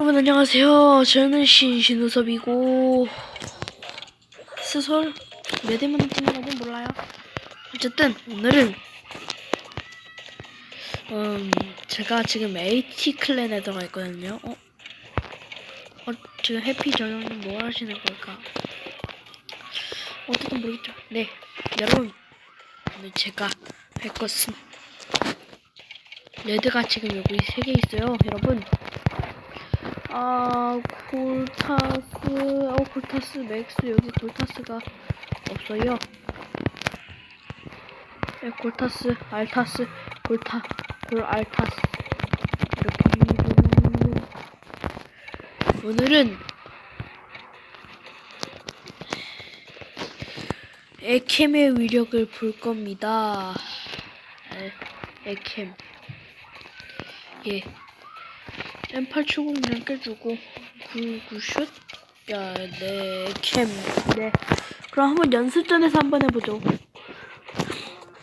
여러분 안녕하세요. 저는 신신우섭이고 스솔 뛰는 건지 몰라요. 어쨌든 오늘은 음 제가 지금 AT 클랜에 들어가 있거든요. 어? 어 지금 해피 저녁은 뭐 하시는 걸까? 어쨌든 모르겠죠. 네 여러분 오늘 제가 할 것은 레드가 지금 여기 세 개 있어요. 여러분 아, 골타스, 어, 골타스 맥스, 여기 골타스가 없어요. 네, 골타스, 알타스, 골타, 골, 알타스. 이렇게. 오늘은 에캠의 위력을 볼 겁니다. 에, 에캠. 예. M8 추궁이랑 깨주고 굴구슛 야네 캠. 네. 그럼 한번 연습전에서 한번 해보죠.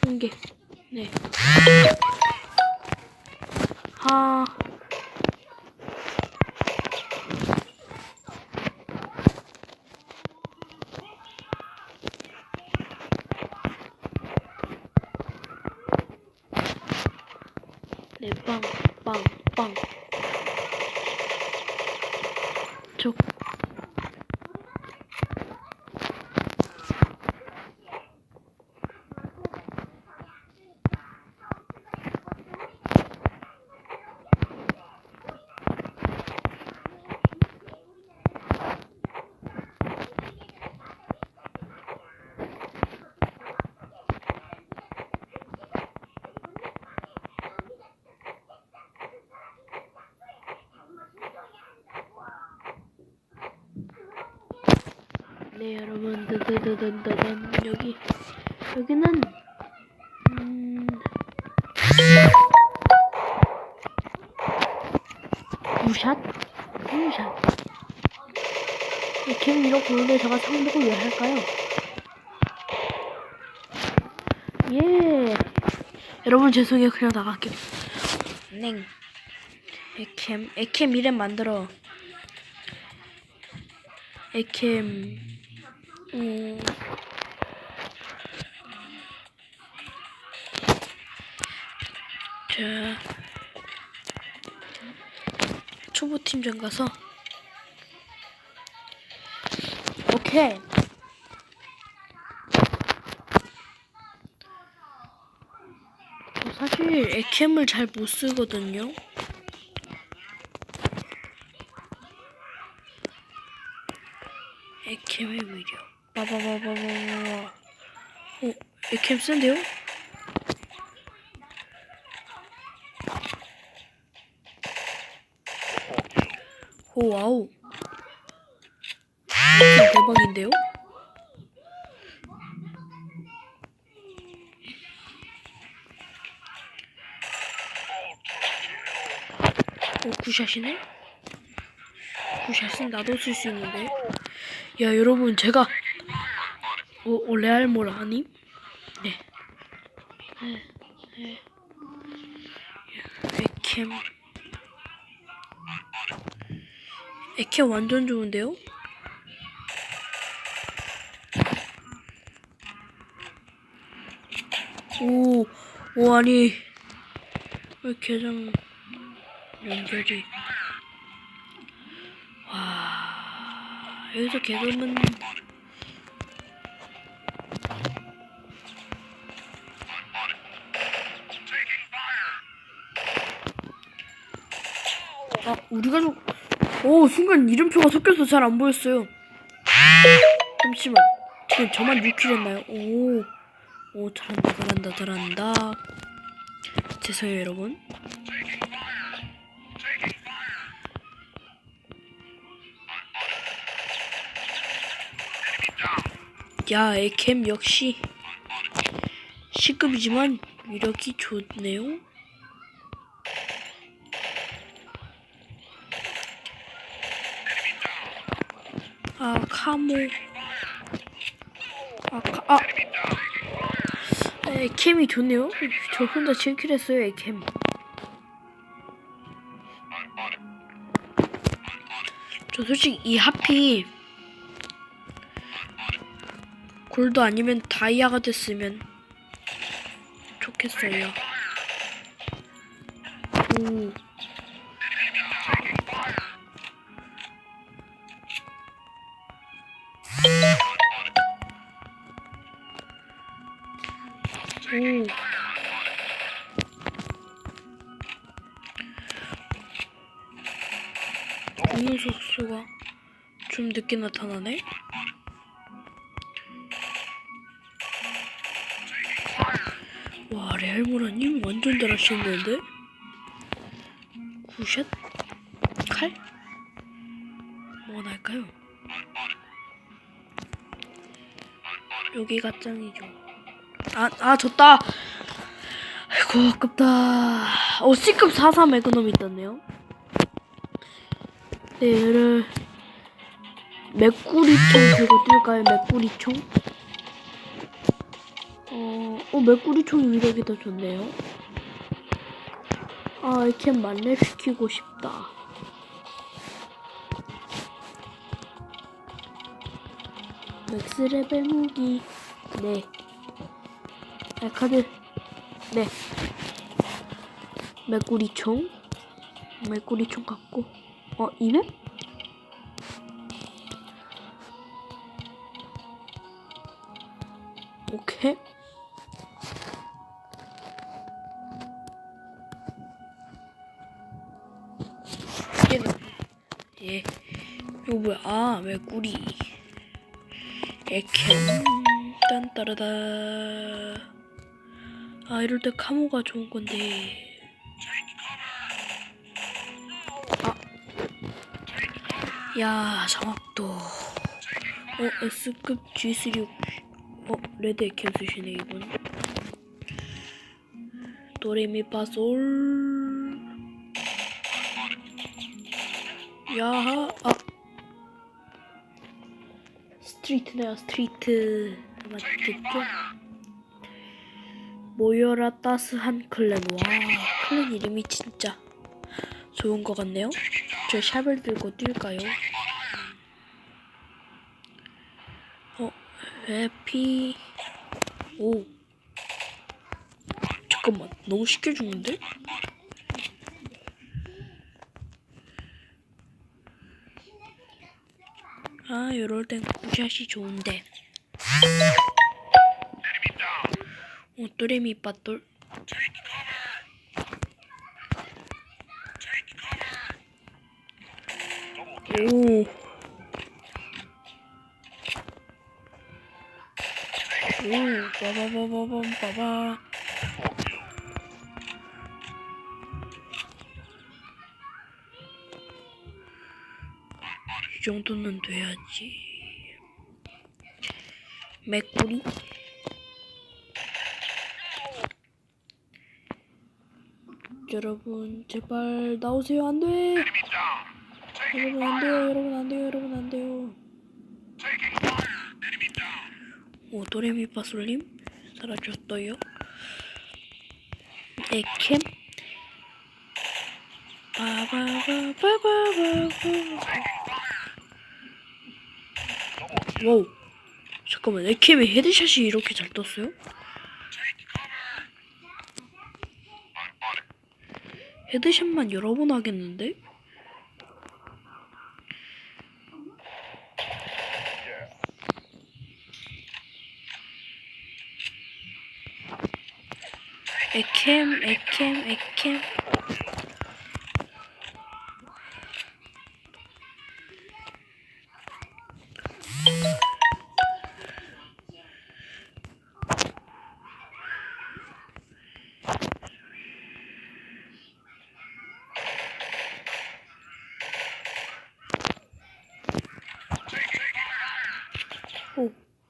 이게 네. 하. 네, 빵, 빵, 빵. 저 네 여러분 드드드드드든 여기 여기는 음 무샷 무샷 이렇게 이렇게 보는데 제가 상복을 왜 할까요? 예 여러분 죄송해요 그냥 나갈게요 냉 에캠 에캠 이름 만들어 에캠 음. 자 초보 팀전 가서 오케이 저 사실 에캠을 잘 못 쓰거든요. 에캠의 위력. 빠바바바바바. 어, 에캠 센데요? 오, 와우. 대박인데요? 오, 구샷이네? 구샷은 나도 쓸 수 있는데. 야, 여러분, 제가 오, 오 레알몰 아님? 네. 네, 네. 에캠. 에캠 완전 좋은데요? 오, 오, 아니. 왜 계정 연결이. 와, 여기서 개그는 우리가 좀, 오, 순간 이름표가 섞여서 잘 안 보였어요. 잠시만. 지금 저만 6킬 했나요? 오, 오, 잘한다, 잘한다, 잘한다. 죄송해요, 여러분. 야, 에캠 역시 C급이지만 위력이 좋네요. 아, 카모. 아, 카, 아. 에 캠이 좋네요. 저 혼자 7킬 했어요, 에 캠. 저 솔직히 이 하피 골드 아니면 다이아가 됐으면 좋겠어요. 오. 오. 공룡 속수가 좀 늦게 나타나네? 와, 레알모라님 완전 잘하시는데? 구샷? 칼? 뭐 날까요? 여기가 짱이죠. 아, 아, 졌다! 아이고, 아깝다. 어, C급 43 에그놈이 있었네요. 네, 얘를 맥구리총 들고 뛸까요? 맥구리총? 어, 어 맥구리총이 위력이 더 좋네요. 아, 아이템 만렙시키고 싶다. 맥스 레벨 무기. 네. 아, 카드. 네. 맥구리총. 맥구리총 갖고. 어, 이맵? 오케이. 예. 이거 뭐야? 아, 왜 꿀이? 에켄 딴따라다. 아, 이럴 때 카모가 좋은 건데. 아. 야, 장학도. 어, S급 G3. 어, 레드 에켄 쓰시네, 이분. 도레미파솔. 야하 아 스트리트네요 스트리트 맞겠죠? 모여라 따스한 클랜 와 클랜 이름이 진짜 좋은 것 같네요 저 샵을 들고 뛸까요? 어 해피 오 잠깐만 너무 쉽게 죽는데? 아, 이럴 땐 구샷이 좋은데. 오, 또레미 빠똘. 오. 오, 빠바바바밤 빠바. 이 정도는 돼야지. 맥구리? 여러분, 제발 나오세요. 안 돼! 여러분, 안 돼요. 여러분, 안 돼요. 여러분, 안 돼요. 오, 도레미파솔님? 사라졌어요. 에캠? 바바바바바바바. 와우. 잠깐만, 에캠의 헤드샷이 이렇게 잘 떴어요? 헤드샷만 여러 번 하겠는데? 에캠, 에캠, 에캠.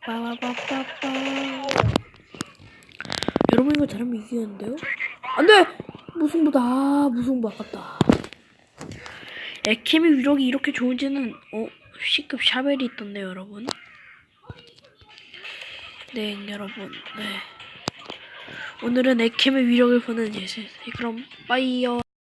빠바바바바. 여러분 이거 잘하면 이기는데요? 안돼! 무승부다. 아, 무승부 아깝다. 에케미 위력이 이렇게 좋은지는 어 C급 샤벨이 있던데요, 여러분. 네, 여러분. 네. 오늘은 에케미 위력을 보는 예세. 그럼 빠이요.